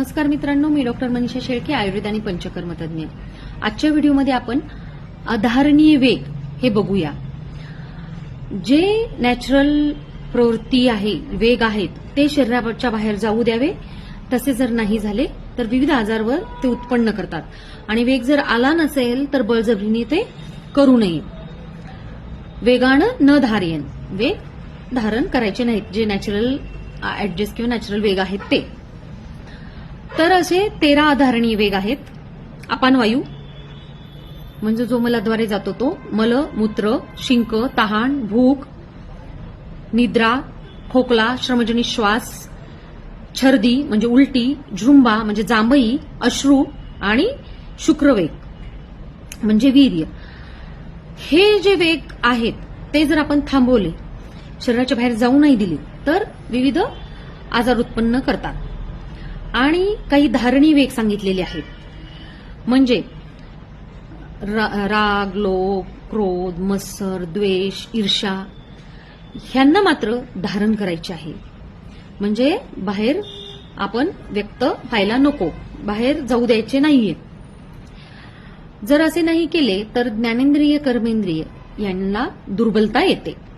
नमस्कार मित्रांनो मी डॉक्टर मनीषा शेळके आयुर्वेद आणि पंचकर्म तज्ञ आजच्या व्हिडिओमध्ये आपण अधारणीय वेग हे बघूया. जे नॅचरल प्रवृत्ती आहे वेग आहेत ते शरीराच्या बाहेर जाऊ द्यावे. तसे जर नाही झाले तर विविध आजारवर ते उत्पन्न करतात. आणि वेग जर आला नसेल तर बळजबरीने ते करू नये. वेगानं न धारेन. वेग धारण करायचे नाहीत. जे नॅचरल ऍडजस्ट किंवा नॅचरल वेग आहेत ते. तर असे तेरा आधारणीय वेग आहेत. अपानवायू म्हणजे जो मलाद्वारे जातो तो मल मूत्र शिंक तहान भूक निद्रा खोकला श्रमजनी श्वास छर्दी म्हणजे उलटी झुंबा म्हणजे जांभई अश्रू आणि शुक्रवेग म्हणजे वीर्य. हे जे वेग आहेत ते जर आपण थांबवले शरीराच्या बाहेर जाऊ नाही दिले तर विविध आजार उत्पन्न करतात. आणि काही धारणी वेग सांगितलेले आहेत. म्हणजे रा- राग लोभ क्रोध मत्सर द्वेष ईर्षा ह्यांना मात्र धारण करायचे आहे. म्हणजे बाहेर आपण व्यक्त व्हायला नको. बाहेर जाऊ द्यायचे नाहीये. जर असे नाही केले तर ज्ञानेंद्रिय कर्मेंद्रिय यांना दुर्बलता येते.